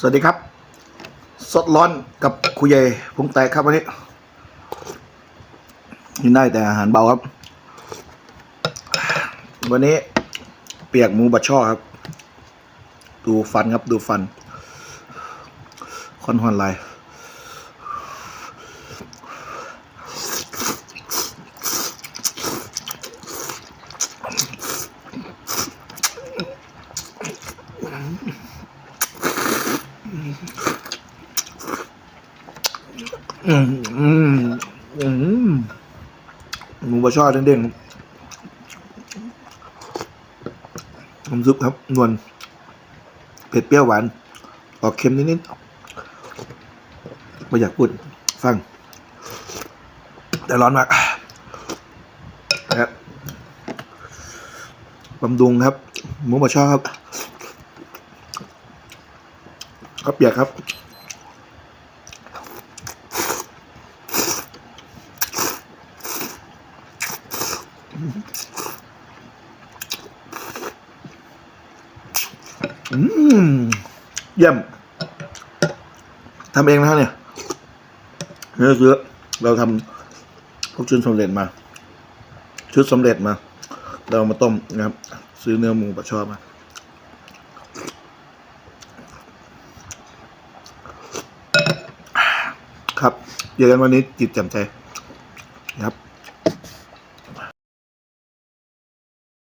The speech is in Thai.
สวัสดีครับ สดร้อนกับคุยเยพุงแตกครับวันนี้กินได้แต่อาหารเบาครับ วันนี้เปียกหมูบัดช่อครับ ดูฟันครับดูฟันคอนฮอนไลน์อืม อืมอืมหมูบัดช่อเด้งๆน้ำซุปครับ นวลเผ็ดเปรี้ยวหวาน ออกเค็มนิดๆไม่อยากพูด ฟัง แต่ร้อนมากนะครับบำดุงครับ หมูบะช่อครับ ครับเปียกครับ อืมเยี่ยมทำเองนะเนี่ยเนื้อเยอะเราทำพวกชุดสำเร็จมา ชุดสำเร็จมา เรามาต้มนะครับ ซื้อเนื้อหมูปลาชอบมาครับเจอกันวันนี้จิตแจ่มใจ